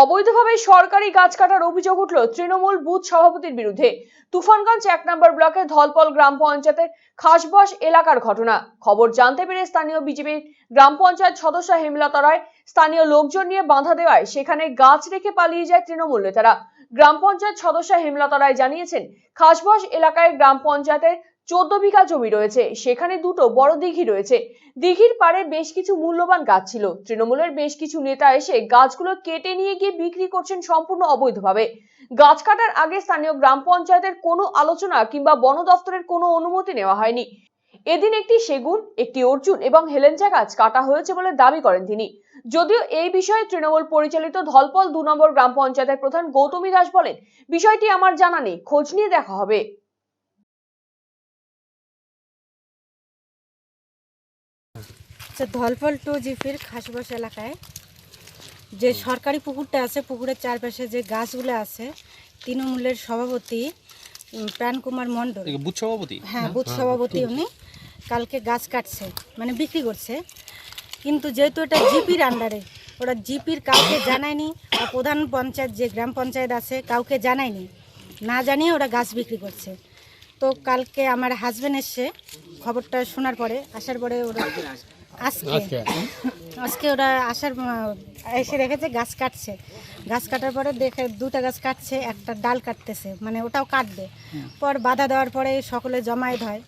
অবৈধভাবে সরকারি গাছ কাটার অভিযোগ উঠল তৃণমূল বুথ সভাপতির বিরুদ্ধে। তুফানগঞ্জ এক নম্বর ব্লকের ধলপল গ্রাম পঞ্চায়েতের খাসবাস এলাকার ঘটনা। খবর জানতে পেরে স্থানীয় বিজেপির গ্রাম পঞ্চায়েত সদস্য হেমলতা রায় স্থানীয় লোকজন নিয়ে বাধা দেওয়ায় সেখানে গাছ রেখে পালিয়ে যায় তৃণমূল নেতারা। গ্রাম পঞ্চায়েত সদস্য হেমলতা রায় জানিয়েছেন, খাসবাস এলাকায় গ্রাম পঞ্চায়েতের চোদ্দ বিঘা জমি রয়েছে। সেখানে দুটো বড় দিঘি রয়েছে। দিঘির পাড়ে বেশ কিছু মূল্যবান গাছ ছিল। তৃণমূলের বেশ কিছু নেতা এসে গাছগুলো কেটে নিয়ে গিয়ে বিক্রি করছেন সম্পূর্ণ অবৈধভাবে। গাছ কাটার আগে স্থানীয় গ্রাম পঞ্চায়েতের কোনো আলোচনা কিংবা বন দফতরের কোনো অনুমতি নেওয়া হয়নি। এদিন একটি সেগুন, একটি অর্জুন এবং হেলেঞ্চা গাছ কাটা হয়েছে বলে দাবি করেন তিনি। যদিও এই বিষয়ে তৃণমূল পরিচালিত ধলপল দু নম্বর গ্রাম পঞ্চায়েতের প্রধান গৌতমী দাস বলেন, বিষয়টি আমার জানা নেই, খোঁজ নিয়ে দেখা হবে। আচ্ছা ধলফল টু জিপির খাসবাস এলাকায়। যে সরকারি পুকুরটা আছে পুকুরের চারপাশে যে গাছগুলো আছে তৃণমূলের সভাপতি প্রাণকুমার মণ্ডল। বুথ সভাপতি? হ্যাঁ বুথ সভাপতি উনি কালকে গাছ কাটছে মানে বিক্রি করছে। কিন্তু যেহেতু এটা জিপির আন্ডারে ওরা জিপির কাউকে জানায়নি বা প্রধান পঞ্চায়েত যে গ্রাম পঞ্চায়েত আছে কাউকে জানায়নি। না জানিয়ে ওরা গাছ বিক্রি করছে। তো কালকে আমার হাজব্যান্ড এসছে। খবরটা শোনার পরে আসার পরে ওরা আজকে আজকে? ওরা আসার এসে রেখেছে গাছ কাটছে। গাছ কাটার পরে দেখে দুটা গাছ কাটছে একটা ডাল কাটতেছে মানে ওটাও কাটবে। পর বাধা দেওয়ার পরে সকলে জমায়েত হয়।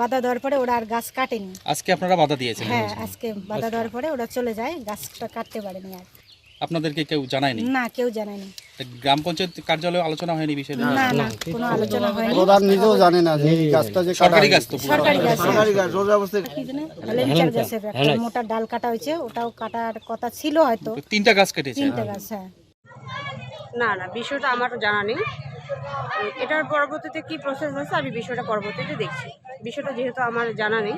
বাধা দেওয়ার পরে ওরা আর গাছ কাটেনি। আজকে আপনারা বাধা দিয়েছেন হ্যাঁ আজকে বাধা দেওয়ার পরে ওরা চলে যায় গাছটা কাটতে পারেনি আর। আপনাদেরকে কেউ জানায়নি? না কেউ জানায়নি। গ্রাম পঞ্চায়েত কার্যালয়ে আলোচনা হয়নি বিষয়টা না না কোনো আলোচনা হয়নি। প্রধান নিজেও জানে না যে গাছটা যে সরকারি গাছ তো সরকারি গাছ সরকারি গাছ রোজ অবস্থায় কি জানে হেলেঞ্চার গাছের একটা মোটা ডাল কাটা হয়েছে ওটাও কাটার কথা ছিল হয়তো। তিনটা গাছ কেটেছে। তিনটে গাছ হ্যাঁ। না না বিষয়টা আমার জানা নেই। এটার পরবর্তীতে কি প্রসেস হয়েছে আমি বিষয়টা পরবর্তীতে দেখছি। বিষয়টা যেহেতু আমার জানা নেই।